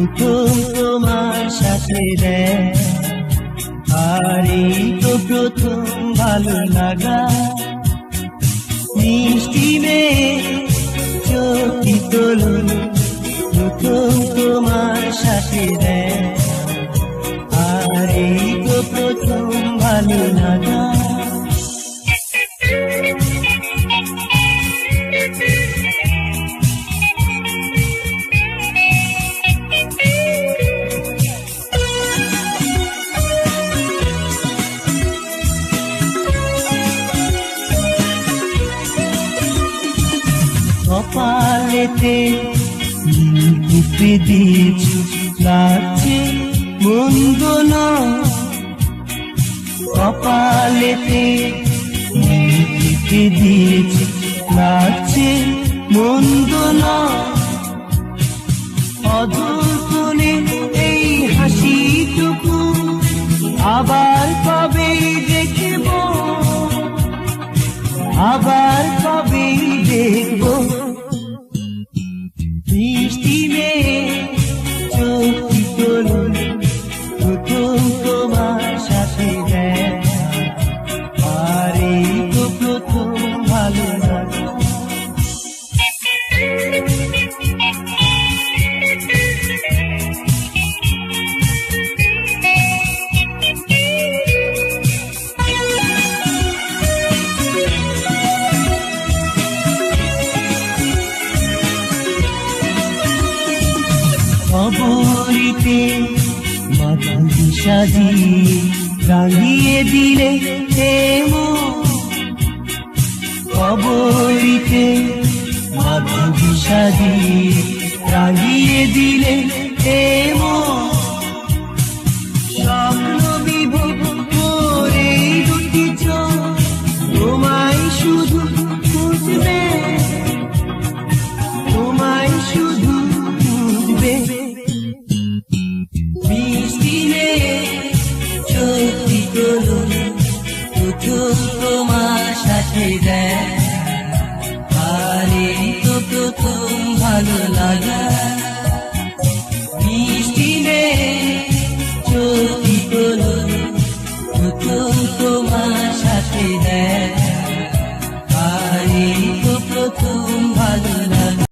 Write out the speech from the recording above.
প্রথম তোমার সাথে দেয় আর এই তো প্রথম ভালো লাগা। কপালেতে টিপে দিয়েছি লাগছে মন্দ না কপালেতে টিপে দিয়েছি লাগছে মন্দ না এই হাসিটুকু আবার কবে দেখব? আবার খবরিতে মাথাটি সাজিয়ে রাঙিয়ে দিলে খবরিতে মাথাটি সাজিয়ে রাঙিয়ে দিলে এমন স্বপ্ন করে দুটি চোখ, তোমায় শুধু প্রথম তোমার সাথে দেয়